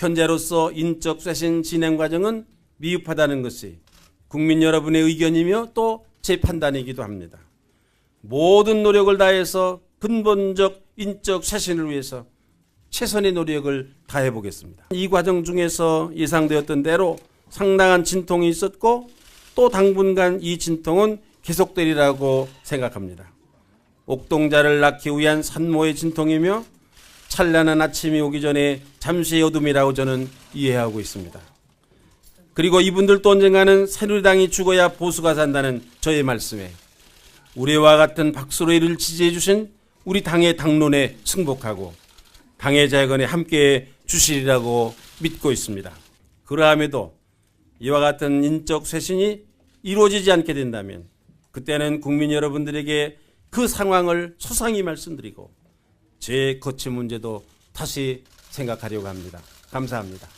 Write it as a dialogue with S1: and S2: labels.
S1: 현재로서 인적 쇄신 진행 과정은 미흡하다는 것이 국민 여러분의 의견이며 또 제 판단이기도 합니다. 모든 노력을 다해서 근본적 인적 쇄신을 위해서 최선의 노력을 다해 보겠습니다. 이 과정 중에서 예상되었던 대로 상당한 진통이 있었고 또 당분간 이 진통은 계속되리라고 생각합니다. 옥동자를 낳기 위한 산모의 진통이며 찬란한 아침이 오기 전에 잠시의 어둠이라고 저는 이해하고 있습니다. 그리고 이분들도 언젠가는 새누리당이 죽어야 보수가 산다는 저의 말씀에 우리와 같은 박수로 이를 지지해 주신 우리 당의 당론에 승복하고 당의 재건에 함께해 주시리라고 믿고 있습니다. 그러함에도 이와 같은 인적 쇄신이 이루어지지 않게 된다면 그때는 국민 여러분들에게 그 상황을 소상히 말씀드리고 제 거치 문제도 다시 생각하려고 합니다. 감사합니다.